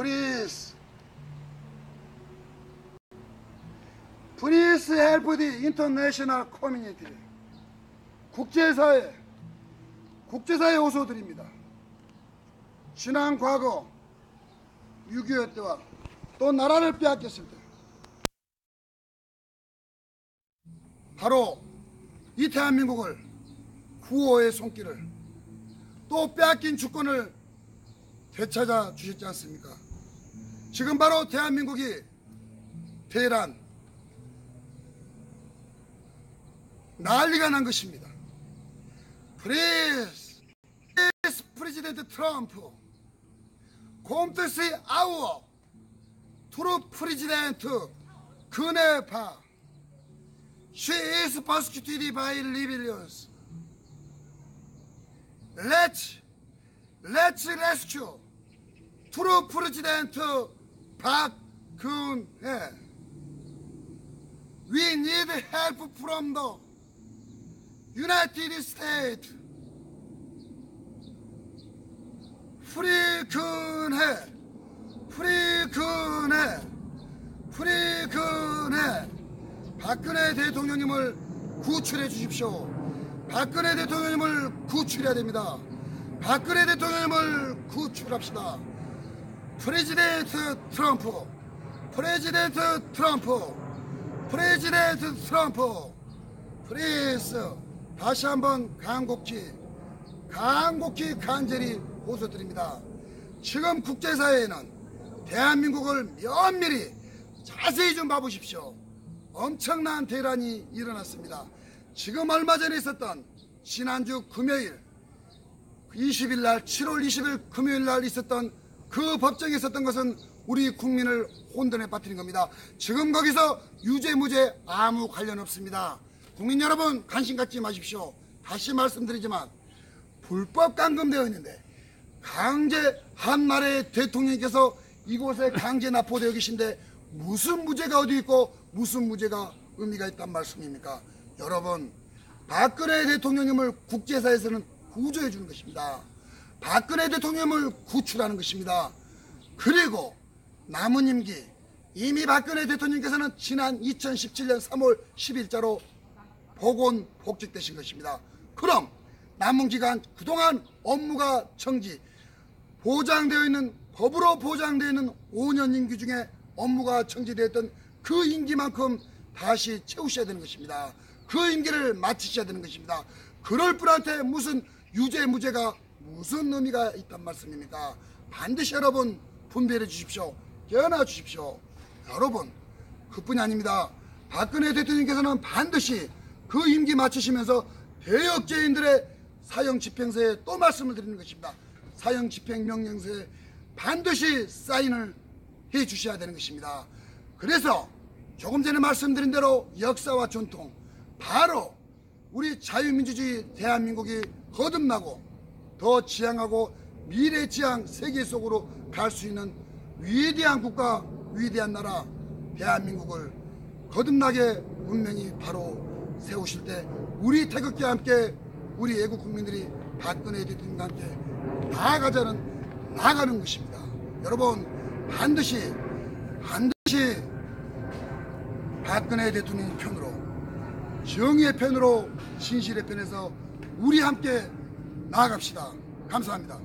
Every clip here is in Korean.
Please. Please help the. 국제사회, 국제사회 호소드립니다. 지난 과거 6.25 때와 또 나라를 빼앗겼을 때 바로 이 대한민국을 구호의 손길을 또 빼앗긴 주권을 되찾아 주셨지 않습니까? 지금 바로 대한민국이 대란 난리가 난 것입니다. President Trump, come to see our true President Kunepa. She is persecuted by rebellions. Let's, let's rescue true President Geun-hye. We need help from the United States. 프리근해, 프리근해, 프리근해. 박근혜 대통령님을 구출해 주십시오. 박근혜 대통령님을 구출해야 됩니다. 박근혜 대통령님을 구출합시다. 프레지덴트 트럼프, 프레지덴트 트럼프, 프레지덴트 트럼프, 프리스 다시 한번 간곡히, 간곡히 간절히 호소드립니다. 지금 국제사회에는 대한민국을 면밀히 자세히 좀 봐보십시오. 엄청난 대란이 일어났습니다. 지금 얼마 전에 있었던 지난주 금요일 20일 날 7월 20일 금요일 날 있었던 그 법정에 있었던 것은 우리 국민을 혼돈에 빠뜨린 겁니다. 지금 거기서 유죄 무죄 아무 관련 없습니다. 국민 여러분 관심 갖지 마십시오. 다시 말씀드리지만 불법 감금되어 있는데 강제 한 나라의 대통령께서 이곳에 강제 납포되어 계신데 무슨 무죄가 어디 있고 무슨 무죄가 의미가 있단 말씀입니까? 여러분 박근혜 대통령님을 국제사에서는 구조해 주는 것입니다. 박근혜 대통령을 구출하는 것입니다. 그리고 남은 임기 이미 박근혜 대통령께서는 지난 2017년 3월 10일자로 복원 복직되신 것입니다. 그럼 남은 기간 그동안 업무가 정지 보장되어 있는 법으로 보장되어 있는 5년 임기 중에 업무가 정지되었던 그 임기만큼 다시 채우셔야 되는 것입니다. 그 임기를 마치셔야 되는 것입니다. 그럴 분한테 무슨 유죄 무죄가 무슨 의미가 있단 말씀입니까? 반드시 여러분 분별해 주십시오. 깨어나 주십시오. 여러분 그뿐이 아닙니다. 박근혜 대통령께서는 반드시 그 임기 마치시면서 대역죄인들의 사형 집행서에 또 말씀을 드리는 것입니다. 사형 집행 명령서에 반드시 사인을 해 주셔야 되는 것입니다. 그래서 조금 전에 말씀드린 대로 역사와 전통 바로 우리 자유민주주의 대한민국이 거듭나고 더 지향하고 미래 지향 세계 속으로 갈 수 있는 위대한 국가 위대한 나라 대한민국을 거듭나게 운명이 바로 세우실 때 우리 태극기와 함께 우리 애국 국민들이 박근혜 대통령과 함께 나아가자는 나아가는 것입니다. 여러분 반드시 반드시 박근혜 대통령 편으로 정의의 편으로 진실의 편에서 우리 함께 나아갑시다. 감사합니다.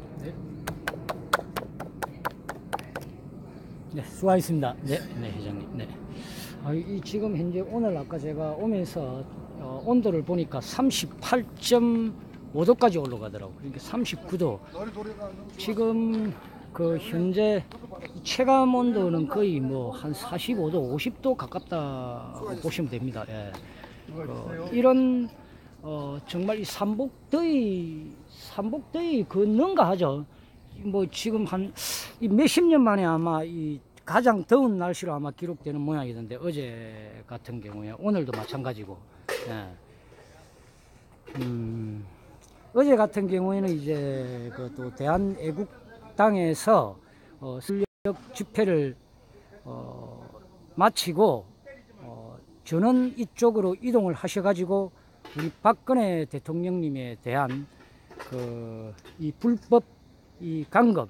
네, 수고하셨습니다. 네, 네, 회장님. 네. 아, 이 지금 현재 오늘 아까 제가 오면서 어, 온도를 보니까 38.5도까지 올라가더라고. 그러니까 39도. 지금 그 현재 체감 온도는 거의 뭐 한 45도, 50도 가깝다고 보시면 됩니다. 예. 어, 이런 어, 정말 이 삼복더위, 삼복더위 걷는가 하죠. 뭐 지금 한 몇십 년 만에 아마 이 가장 더운 날씨로 아마 기록되는 모양이던데 어제 같은 경우에 오늘도 마찬가지고. 예. 음, 어제 같은 경우에는 이제 그 또 대한 애국당에서 어, 실력 집회를 어, 마치고 어, 저는 이쪽으로 이동을 하셔가지고 우리 박근혜 대통령님에 대한 그 이 불법 이 강금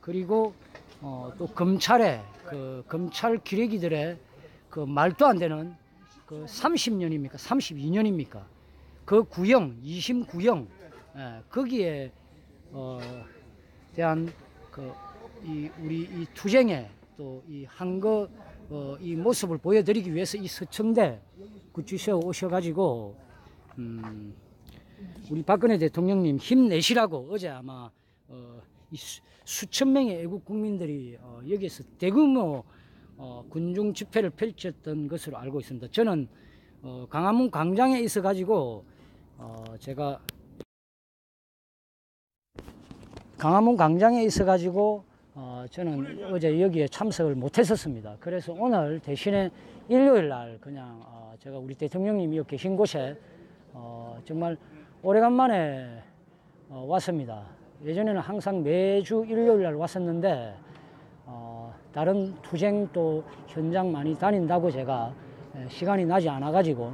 그리고 어, 또 검찰의 그 검찰 기레기들의 그 말도 안 되는 그 30년입니까? 32년입니까? 그 구형, 2심 구형, 예, 거기에 어, 대한 그 이 우리 이 투쟁의 또 이 한거 어, 이 모습을 보여드리기 위해서 이 서청대 구치소에 오셔가지고 음, 우리 박근혜 대통령님 힘내시라고 어제 아마 어, 이 수, 수천 명의 애국 국민들이 어, 여기에서 대규모 어, 군중 집회를 펼쳤던 것으로 알고 있습니다. 저는 어, 강화문 광장에 있어 가지고 어, 제가 강화문 광장에 있어 가지고 어, 저는 어제 여기에 참석을 못 했었습니다. 그래서 오늘 대신에 일요일 날 그냥 어, 제가 우리 대통령님이 계신 곳에 어, 정말 오래간만에 어, 왔습니다. 예전에는 항상 매주 일요일 날 왔었는데 어, 다른 투쟁 또 현장 많이 다닌다고 제가 에, 시간이 나지 않아 가지고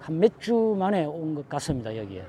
한 몇 주 만에 온 것 같습니다 여기에.